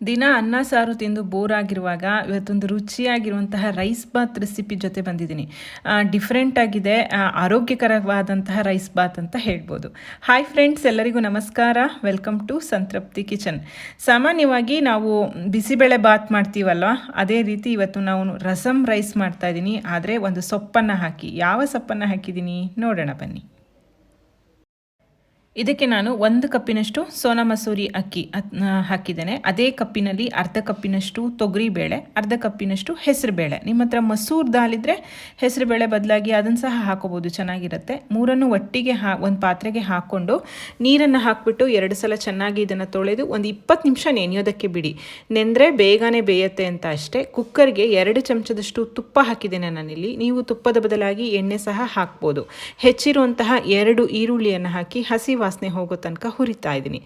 ದಿನ ಅನ್ನ ಸಾರು ತಿಂದು ಬೋರ್ ಆಗಿರುವಾಗ ಇವತ್ತೊಂದು ರುಚಿಯಾಗಿರುವಂತಹ ರೈಸ್ ಬಾತ್ ರೆಸಿಪಿ ಜೊತೆ ಬಂದಿದ್ದೀನಿ. ಡಿಫ್ರೆಂಟ್ ಆಗಿದೆ ಆರೋಗ್ಯಕರವಾದಂತಹ ರೈಸ್ ಬಾತ್ ಅಂತ ಹೇಳ್ಬೋದು. ಹಾಯ್ ಫ್ರೆಂಡ್ಸ್ ಎಲ್ಲರಿಗೂ ನಮಸ್ಕಾರ. ವೆಲ್ಕಮ್ ಟು ಸಂತೃಪ್ತಿ ಕಿಚನ್ ಸಾಮಾನ್ಯವಾಗಿ ನಾವು ಬಿಸಿಬೇಳೆ ಬಾತ್ ಮಾಡ್ತೀವಲ್ವ ಅದೇ ರೀತಿ ಇವತ್ತು ನಾವು ರಸಮ್ ರೈಸ್ ಮಾಡ್ತಾ ಇದ್ದೀನಿ. ಆದರೆ ಒಂದು ಸೊಪ್ಪನ್ನು ಹಾಕಿ. ಯಾವ ಸೊಪ್ಪನ್ನು ಹಾಕಿದ್ದೀನಿ? ನೋಡೋಣ ಬನ್ನಿ. ಇದಕ್ಕೆ ನಾನು ಒಂದು ಕಪ್ಪಿನಷ್ಟು ಸೋನಾ ಮಸೂರಿ ಅಕ್ಕಿ ಹಾಕಿದ್ದೇನೆ. ಅದೇ ಕಪ್ಪಿನಲ್ಲಿ ಅರ್ಧ ಕಪ್ಪಿನಷ್ಟು ತೊಗರಿ ಬೇಳೆ ಅರ್ಧ ಕಪ್ಪಿನಷ್ಟು ಹೆಸರು ಬೇಳೆ ನಿಮ್ಮ ಹತ್ರ ಮಸೂರ್ ದಾಲ್ ಇದ್ದರೆ ಹೆಸರು ಬೇಳೆ ಬದಲಾಗಿ ಅದನ್ನು ಸಹ ಹಾಕೋಬೋದು, ಚೆನ್ನಾಗಿರುತ್ತೆ. ಮೂರನ್ನು ಒಟ್ಟಿಗೆ ಹಾ ಒಂದು ಪಾತ್ರೆಗೆ ಹಾಕ್ಕೊಂಡು ನೀರನ್ನು ಹಾಕಿಬಿಟ್ಟು ಎರಡು ಸಲ ಚೆನ್ನಾಗಿ ಇದನ್ನು ತೊಳೆದು ಒಂದು ಇಪ್ಪತ್ತು ನಿಮಿಷ ನೆನೆಯೋದಕ್ಕೆ ಬಿಡಿ. ನೆಂದರೆ ಬೇಗನೆ ಬೇಯತ್ತೆ ಅಂತ ಅಷ್ಟೇ. ಕುಕ್ಕರ್ಗೆ ಎರಡು ಚಮಚದಷ್ಟು ತುಪ್ಪ ಹಾಕಿದ್ದೇನೆ ನಾನಿಲ್ಲಿ. ನೀವು ತುಪ್ಪದ ಬದಲಾಗಿ ಎಣ್ಣೆ ಸಹ ಹಾಕ್ಬೋದು. ಹೆಚ್ಚಿರುವಂತಹ ಎರಡು ಈರುಳ್ಳಿಯನ್ನು ಹಾಕಿ ಹಸಿ ವಾಸನೆ ಹೋಗೋ ತನಕ ಹುರಿತಾ ಇದ್ದೀನಿ.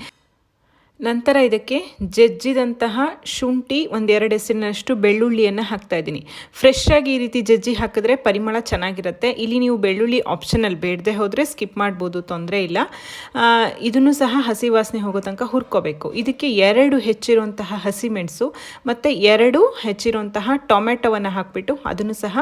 ನಂತರ ಇದಕ್ಕೆ ಜಜ್ಜಿದಂತಹ ಶುಂಠಿ ಒಂದೆರಡು ಹೆಸರಿನಷ್ಟು ಬೆಳ್ಳುಳ್ಳಿಯನ್ನು ಹಾಕ್ತಾ ಇದ್ದೀನಿ. ಫ್ರೆಶ್ ಆಗಿ ಈ ರೀತಿ ಜಜ್ಜಿ ಹಾಕಿದ್ರೆ ಪರಿಮಳ ಚೆನ್ನಾಗಿರುತ್ತೆ. ಇಲ್ಲಿ ನೀವು ಬೆಳ್ಳುಳ್ಳಿ ಆಪ್ಷನಲ್ ಬೇಡದೆ ಹೋದರೆ ಸ್ಕಿಪ್ ಮಾಡ್ಬೋದು, ತೊಂದರೆ ಇಲ್ಲ. ಇದನ್ನು ಸಹ ಹಸಿ ವಾಸನೆ ಹೋಗೋ ತನಕ ಹುರ್ಕೋಬೇಕು. ಇದಕ್ಕೆ ಎರಡು ಹೆಚ್ಚಿರುವಂತಹ ಹಸಿಮೆಣಸು ಮತ್ತು ಎರಡು ಹೆಚ್ಚಿರುವಂತಹ ಟೊಮೆಟೊವನ್ನು ಹಾಕಿಬಿಟ್ಟು ಅದನ್ನು ಸಹ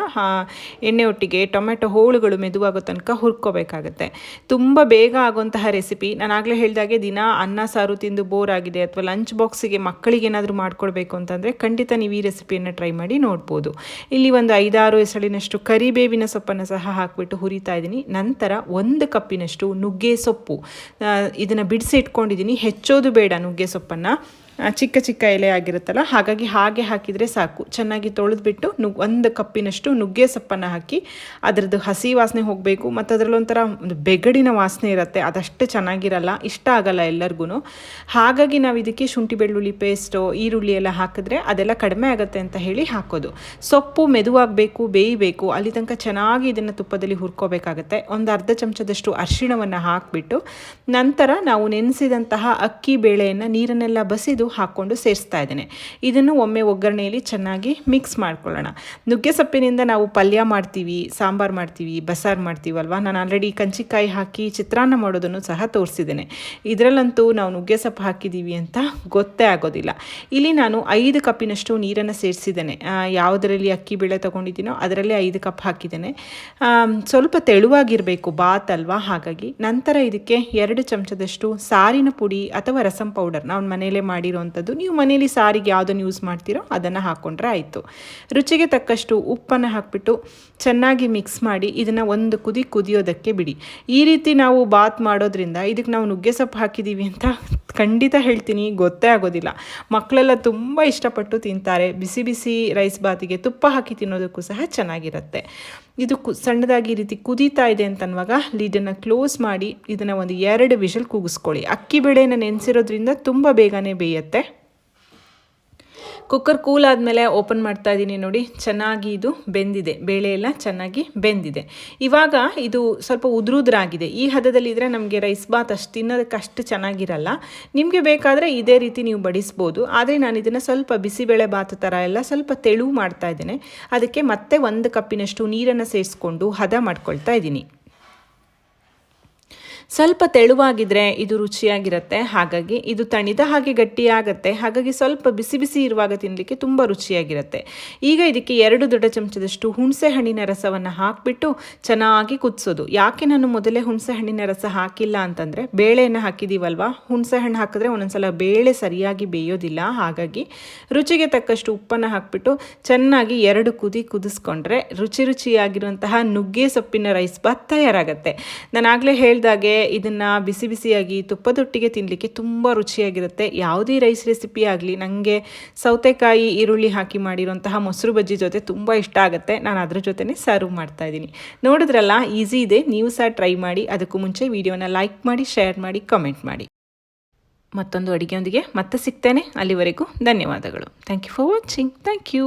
ಎಣ್ಣೆ ಒಟ್ಟಿಗೆ ಟೊಮೆಟೊ ಹೋಳುಗಳು ಮೆದುವಾಗೋ ತನಕ ಹುರ್ಕೋಬೇಕಾಗುತ್ತೆ. ತುಂಬ ಬೇಗ ಆಗುವಂತಹ ರೆಸಿಪಿ ನಾನು ಆಗಲೇ ಹೇಳಿದಾಗೆ ದಿನ ಅನ್ನ ಸಾರು ತಿಂದು ಬೋರ್ ಆಗಿದೆ ಅಥವಾ ಲಂಚ್ ಬಾಕ್ಸಿಗೆ ಮಕ್ಕಳಿಗೆ ಏನಾದರೂ ಮಾಡ್ಕೊಡ್ಬೇಕು ಅಂತಂದರೆ ಖಂಡಿತ ನೀವು ಈ ರೆಸಿಪಿಯನ್ನು ಟ್ರೈ ಮಾಡಿ ನೋಡ್ಬೋದು. ಇಲ್ಲಿ ಒಂದು ಐದಾರು ಎಸಳಿನಷ್ಟು ಕರಿಬೇವಿನ ಸೊಪ್ಪನ್ನು ಸಹ ಹಾಕಿಬಿಟ್ಟು ಹುರಿತಾ ಇದ್ದೀನಿ. ನಂತರ ಒಂದು ಕಪ್ಪಿನಷ್ಟು ನುಗ್ಗೆ ಸೊಪ್ಪು. ಇದನ್ನು ಬಿಡಿಸಿ ಇಟ್ಕೊಂಡಿದ್ದೀನಿ ಹೆಚ್ಚೋದು ಬೇಡ ನುಗ್ಗೆ ಸೊಪ್ಪನ್ನು. ಚಿಕ್ಕ ಚಿಕ್ಕ ಎಲೆ ಆಗಿರುತ್ತಲ್ಲ, ಹಾಗಾಗಿ ಹಾಗೆ ಹಾಕಿದರೆ ಸಾಕು. ಚೆನ್ನಾಗಿ ತೊಳೆದ್ಬಿಟ್ಟು ನುಗ್, ಒಂದು ಕಪ್ಪಿನಷ್ಟು ನುಗ್ಗೆ ಸೊಪ್ಪನ್ನು ಹಾಕಿ ಅದರದ್ದು ಹಸಿ ವಾಸನೆ ಹೋಗಬೇಕು, ಮತ್ತು ಅದರಲ್ಲೊಂಥರ ಒಂದು ಬೆಗಡಿನ ವಾಸನೆ ಇರುತ್ತೆ. ಅದಷ್ಟು ಚೆನ್ನಾಗಿರಲ್ಲ, ಇಷ್ಟ ಆಗಲ್ಲ ಎಲ್ಲರಿಗೂ ಹಾಗಾಗಿ ನಾವು ಇದಕ್ಕೆ ಶುಂಠಿ ಬೆಳ್ಳುಳ್ಳಿ ಪೇಸ್ಟು, ಈರುಳ್ಳಿ ಎಲ್ಲ ಹಾಕಿದ್ರೆ ಅದೆಲ್ಲ ಕಡಿಮೆ ಆಗುತ್ತೆ ಅಂತ ಹೇಳಿ ಹಾಕೋದು. ಸೊಪ್ಪು ಮೆದುವಾಗಬೇಕು, ಬೇಯಬೇಕು, ಅಲ್ಲಿ ತನಕ ಚೆನ್ನಾಗಿ ಇದನ್ನು ತುಪ್ಪದಲ್ಲಿ ಹುರ್ಕೋಬೇಕಾಗತ್ತೆ. ಒಂದು ಅರ್ಧ ಚಮಚದಷ್ಟು ಅರಿಶಿಣವನ್ನು ಹಾಕಿಬಿಟ್ಟು ನಂತರ ನಾವು ನೆನೆಸಿದಂತಹ ಅಕ್ಕಿ ಬೇಳೆಯನ್ನು ನೀರನ್ನೆಲ್ಲ ಬಸಿದು ಹಾಕ್ಕೊಂಡು ಸೇರಿಸ್ತಾ ಇದ್ದೇನೆ. ಇದನ್ನು ಒಮ್ಮೆ ಒಗ್ಗರಣೆಯಲ್ಲಿ ಚೆನ್ನಾಗಿ ಮಿಕ್ಸ್ ಮಾಡ್ಕೊಳ್ಳೋಣ. ನುಗ್ಗೆ ಸೊಪ್ಪಿನಿಂದ ನಾವು ಪಲ್ಯ ಮಾಡ್ತೀವಿ, ಸಾಂಬಾರು ಮಾಡ್ತೀವಿ ಬಸಾರು ಮಾಡ್ತೀವಲ್ವ? ನಾನು ಆಲ್ರೆಡಿ ಕಂಚಿಕಾಯಿ ಹಾಕಿ ಚಿತ್ರಾನ್ನ ಮಾಡೋದನ್ನು ಸಹ ತೋರಿಸಿದ್ದೇನೆ. ಇದರಲ್ಲಂತೂ ನಾವು ನುಗ್ಗೆ ಸೊಪ್ಪು ಹಾಕಿದ್ದೀವಿ ಅಂತ ಗೊತ್ತೇ ಆಗೋದಿಲ್ಲ. ಇಲ್ಲಿ ನಾನು ಐದು ಕಪ್ಪಿನಷ್ಟು ನೀರನ್ನು ಸೇರಿಸಿದ್ದೇನೆ. ಯಾವುದರಲ್ಲಿ ಅಕ್ಕಿ ಬೇಳೆ ತೊಗೊಂಡಿದ್ದೀನೋ ಅದರಲ್ಲಿ ಐದು ಕಪ್ ಹಾಕಿದ್ದೇನೆ. ಸ್ವಲ್ಪ ತೆಳುವಾಗಿರಬೇಕು ಬಾತ್ ಅಲ್ವಾ ಹಾಗಾಗಿ ನಂತರ ಇದಕ್ಕೆ ಎರಡು ಚಮಚದಷ್ಟು ಸಾರಿನ ಪುಡಿ ಅಥವಾ ರಸಂ ಪೌಡರ್ ನಾವು ಮನೆಯಲ್ಲೇ ಮಾಡಿರೋವಂಥದ್ದು ನೀವು ಮನೆಯಲ್ಲಿ ಸಾರಿಗೆ ಯಾವುದನ್ನು ಯೂಸ್ ಮಾಡ್ತೀರೋ ಅದನ್ನು ಹಾಕ್ಕೊಂಡ್ರೆ ಆಯಿತು. ರುಚಿಗೆ ತಕ್ಕಷ್ಟು ಉಪ್ಪನ್ನು ಹಾಕಿಬಿಟ್ಟು ಚೆನ್ನಾಗಿ ಮಿಕ್ಸ್ ಮಾಡಿ ಇದನ್ನು ಒಂದು ಕುದಿ ಕುದಿಯೋದಕ್ಕೆ ಬಿಡಿ. ಈ ರೀತಿ ನಾವು ಬಾತ್ ಮಾಡೋದ್ರಿಂದ ಇದಕ್ಕೆ ನಾವು ನುಗ್ಗೆ ಸೊಪ್ಪು ಹಾಕಿದ್ದೀವಿ ಅಂತ ಖಂಡಿತ ಹೇಳ್ತೀನಿ, ಗೊತ್ತೇ ಆಗೋದಿಲ್ಲ. ಮಕ್ಕಳೆಲ್ಲ ತುಂಬ ಇಷ್ಟಪಟ್ಟು ತಿಂತಾರೆ. ಬಿಸಿ ಬಿಸಿ ರೈಸ್ ಬಾತಿಗೆ ತುಪ್ಪ ಹಾಕಿ ತಿನ್ನೋದಕ್ಕೂ ಸಹ ಚೆನ್ನಾಗಿರುತ್ತೆ. ಇದು ಕು, ಸಣ್ಣದಾಗಿ ಈ ರೀತಿ ಕುದೀತಾ ಇದೆ ಅಂತನ್ನುವಾಗ ಲೀಡನ್ನು ಕ್ಲೋಸ್ ಮಾಡಿ ಇದನ್ನು ಒಂದು ಎರಡು ವಿಷಲ್ ಕೂಗಿಸ್ಕೊಳ್ಳಿ. ಅಕ್ಕಿ ಬೇಳೆನ ನೆನೆಸಿರೋದ್ರಿಂದ ತುಂಬ ಬೇಗನೆ ಬೇಯುತ್ತೆ. ಕುಕ್ಕರ್ ಕೂಲ್ ಆದಮೇಲೆ ಓಪನ್ ಮಾಡ್ತಾ ಇದ್ದೀನಿ ನೋಡಿ. ಚೆನ್ನಾಗಿ ಇದು ಬೆಂದಿದೆ. ಬೇಳೆ ಎಲ್ಲ ಚೆನ್ನಾಗಿ ಬೆಂದಿದೆ. ಇವಾಗ ಇದು ಸ್ವಲ್ಪ ಉದುರುದ್ರಾಗಿದೆ. ಈ ಹದದಲ್ಲಿ ಇದ್ದರೆ ನಮಗೆ ರೈಸ್ ಬಾತ್ ಅಷ್ಟು ತಿನ್ನೋದಕ್ಕೆ ಅಷ್ಟು ಚೆನ್ನಾಗಿರಲ್ಲ. ನಿಮಗೆ ಬೇಕಾದರೆ ಇದೇ ರೀತಿ ನೀವು ಬಡಿಸ್ಬೋದು. ಆದರೆ ನಾನು ಇದನ್ನು ಸ್ವಲ್ಪ ಬಿಸಿಬೇಳೆ ಬಾತ್ ಥರ ಎಲ್ಲ ಸ್ವಲ್ಪ ತೆಳು ಮಾಡ್ತಾ ಇದ್ದೇನೆ. ಅದಕ್ಕೆ ಮತ್ತೆ ಒಂದು ಕಪ್ಪಿನಷ್ಟು ನೀರನ್ನು ಸೇರಿಸ್ಕೊಂಡು ಹದ ಮಾಡ್ಕೊಳ್ತಾ ಇದ್ದೀನಿ ಸ್ವಲ್ಪ ತೆಳುವಾಗಿದ್ರೆ ಇದು ರುಚಿಯಾಗಿರುತ್ತೆ. ಹಾಗಾಗಿ ಇದು ತಣಿದ ಹಾಗೆ ಗಟ್ಟಿಯಾಗತ್ತೆ. ಹಾಗಾಗಿ ಸ್ವಲ್ಪ ಬಿಸಿ ಬಿಸಿ ಇರುವಾಗ ತಿನ್ನಲಿಕ್ಕೆ ತುಂಬ ರುಚಿಯಾಗಿರುತ್ತೆ. ಈಗ ಇದಕ್ಕೆ ಎರಡು ದೊಡ್ಡ ಚಮಚದಷ್ಟು ಹುಣಸೆ ಹಣ್ಣಿನ ರಸವನ್ನು ಹಾಕಿಬಿಟ್ಟು ಚೆನ್ನಾಗಿ ಕುದಿಸೋದು. ಯಾಕೆ ನಾನು ಮೊದಲೇ ಹುಣಸೆ ಹಣ್ಣಿನ ರಸ ಹಾಕಿಲ್ಲ ಅಂತಂದರೆ ಬೇಳೆಯನ್ನು ಹಾಕಿದ್ದೀವಲ್ವಾ ಹುಣಸೆ ಹಣ್ಣು ಹಾಕಿದ್ರೆ ಒಂದೊಂದ್ಸಲ ಬೇಳೆ ಸರಿಯಾಗಿ ಬೇಯೋದಿಲ್ಲ. ಹಾಗಾಗಿ ರುಚಿಗೆ ತಕ್ಕಷ್ಟು ಉಪ್ಪನ್ನು ಹಾಕಿಬಿಟ್ಟು ಚೆನ್ನಾಗಿ ಎರಡು ಕುದಿ ಕುದಿಸ್ಕೊಂಡ್ರೆ ರುಚಿ ರುಚಿಯಾಗಿರುವಂತಹ ನುಗ್ಗೆ ಸೊಪ್ಪಿನ ರೈಸ್ ಬಾತ್ ತಯಾರಾಗುತ್ತೆ. ನಾನು ಆಗಲೇ ಹೇಳ್ದಾಗೆ ಇದನ್ನು ಬಿಸಿ ಬಿಸಿಯಾಗಿ ತುಪ್ಪದೊಟ್ಟಿಗೆ ತಿನ್ನಲಿಕ್ಕೆ ತುಂಬ ರುಚಿಯಾಗಿರುತ್ತೆ. ಯಾವುದೇ ರೈಸ್ ರೆಸಿಪಿ ಆಗಲಿ ನನಗೆ ಸೌತೆಕಾಯಿ, ಈರುಳ್ಳಿ ಹಾಕಿ ಮಾಡಿರುವಂತಹ ಮೊಸರು ಬಜ್ಜಿ ಜೊತೆ ತುಂಬ ಇಷ್ಟ ಆಗುತ್ತೆ. ನಾನು ಅದ್ರ ಜೊತೆನೇ ಸರ್ವ್ ಮಾಡ್ತಾ ಇದ್ದೀನಿ. ನೋಡಿದ್ರಲ್ಲ ಈಸಿ ಇದೆ. ನೀವು ಸಹ ಟ್ರೈ ಮಾಡಿ, ಅದಕ್ಕೂ ಮುಂಚೆ ವಿಡಿಯೋನ ಲೈಕ್ ಮಾಡಿ ಶೇರ್ ಮಾಡಿ ಕಮೆಂಟ್ ಮಾಡಿ. ಮತ್ತೊಂದು ಅಡುಗೆಯೊಂದಿಗೆ ಮತ್ತೆ ಸಿಗ್ತೇನೆ. ಅಲ್ಲಿವರೆಗೂ ಧನ್ಯವಾದಗಳು. Thank you for watching thank you